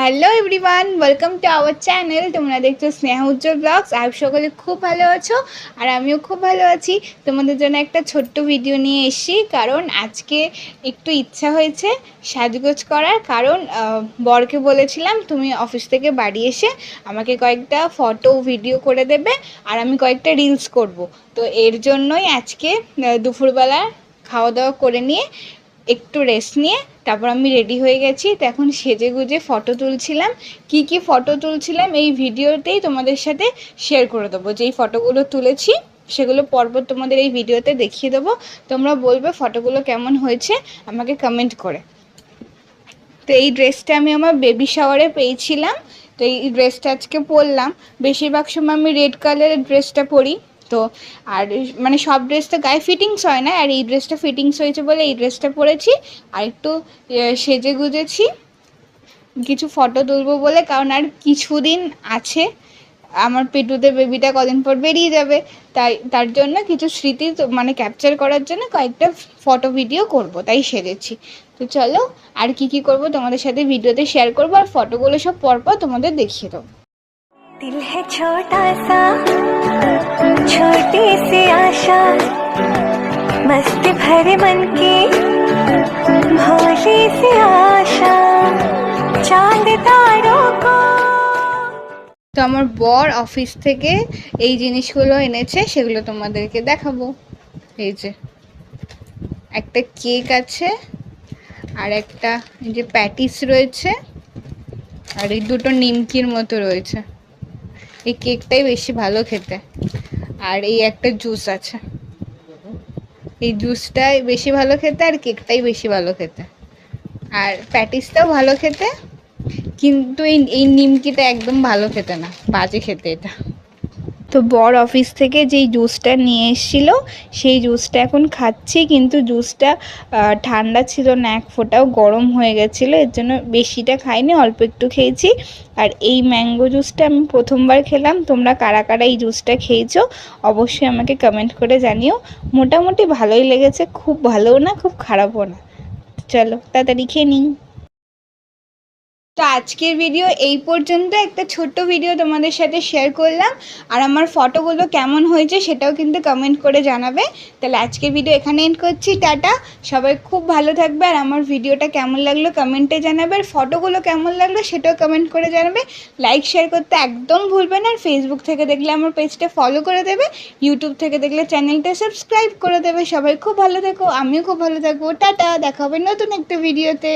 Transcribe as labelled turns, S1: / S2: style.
S1: Hello everyone welcome to our channel তোমরা দেখছ স্নেহা উজ্জ্বল blogs আর সকলে খুব ভালো আছো আর আমিও খুব ভালো আছি। তোমাদের জন্য একটা ছোট্ট ভিডিও নিয়ে এসেছি, কারণ আজকে একটু ইচ্ছা হয়েছে সাজগোজ করার। কারণ বরকে বলেছিলাম, তুমি অফিস থেকে বাড়ি এসে আমাকে কয়েকটা ফটো ভিডিও করে দেবে আর আমি কয়েকটা রিলস করব। তো এর জন্যই আজকে দুপুরবেলা খাওয়া দাওয়া করে নিয়ে একটু রেস্ট নিয়ে তারপর আমি রেডি হয়ে গেছি। তো এখন সেজে গুজে ফটো তুলছিলাম। কি কি ফটো তুলছিলাম এই ভিডিওতেই তোমাদের সাথে শেয়ার করে দেবো। যেই ফটোগুলো তুলেছি, সেগুলো পরপর তোমাদের এই ভিডিওতে দেখিয়ে দেবো। তোমরা বলবে ফটোগুলো কেমন হয়েছে, আমাকে কমেন্ট করে। তো এই ড্রেসটা আমি আমার বেবি শাওয়ারে পেয়েছিলাম। তো এই ড্রেসটা আজকে পরলাম। বেশিরভাগ সময় আমি রেড কালারের ড্রেসটা পরি। তো আর মানে সব ড্রেস তো গায়ে ফিটিংস হয় না, আর এই ড্রেসটা ফিটিংস হয়েছে বলে এই ড্রেসটা পরেছি। আর একটু সেজে গুজেছি। কিছু ফটো তুলবো বলে, কারণ আর কিছুদিন আছে। আমার পেটুতে বেবিটা কদিন পর বেরিয়ে যাবে। তাই, তার জন্য কিছু স্মৃতি মানে ক্যাপচার করার জন্য কয়েকটা ফটো ভিডিও করব, তাই সেরেছি তো চলো, আর কি কি করব তোমাদের সাথে ভিডিওতে শেয়ার করব, আর ফটোগুলো সব পরপর তোমাদের দেখিয়ে দেবো।
S2: दिल है छोटा सा छोटी सी आशा मस्त भरे मन की भोली सी आशा चांद तारों को
S1: তো আমার বর অফিস থেকে এই জিনিসগুলো এনেছে সেগুলো তোমাদেরকে দেখাবো এই যে একটা কেক আছে আর একটা এই যে প্যাটিস রয়েছে আর এই দুটো নিমকির মতো রয়েছে এই কেকটাই বেশি ভালো খেতে। আর এই একটা জুস আছে। এই জুসটাই বেশি ভালো খেতে আর কেকটাই বেশি ভালো খেতে। আর প্যাটিসটাও ভালো খেতে, কিন্তু এই এই নিমকিটা একদম ভালো খেতে না, বাজে খেতে এটা। তো বর অফিস থেকে যেই জুসটা নিয়ে এসেছিল, সেই জুসটা এখন খাচ্ছি, কিন্তু জুসটা ঠান্ডা ছিল না, এক ফোঁটাও গরম হয়ে গেছিল, এর জন্য বেশিটা খাইনি, অল্প একটু খেয়েছি। আর এই ম্যাঙ্গো জুসটা আমি প্রথমবার খেলাম, তোমরা কারা কারা এই জুসটা খেয়েছো, অবশ্যই আমাকে কমেন্ট করে জানিও। মোটামুটি ভালোই লেগেছে, খুব ভালোও না, খুব খারাপও না। চলো, তাড়াতাড়ি খেয়ে নিই। তো আজকের ভিডিও এই পর্যন্ত। একটা ছোট্ট ভিডিও তোমাদের সাথে শেয়ার করলাম। আর আমার ফটোগুলো কেমন হয়েছে সেটাও কিন্তু কমেন্ট করে জানাবে। তাহলে আজকের ভিডিও এখানে এন্ড করছি, টাটা। সবাই খুব ভালো থাকবে আর আমার ভিডিওটা কেমন লাগল কমেন্টে জানাবে। আর ফটোগুলো কেমন লাগল সেটাও কমেন্ট করে জানাবে। লাইক শেয়ার করতে একদম ভুলবে না। আর ফেসবুক থেকে দেখলে আমার পেজটা ফলো করে দেবে। ইউটিউব থেকে দেখলে চ্যানেলটা সাবস্ক্রাইব করে দেবে। সবাই খুব ভালো থেকো, আমিও খুব ভালো থাকব। টাটা, দেখা হবে নতুন একটা ভিডিওতে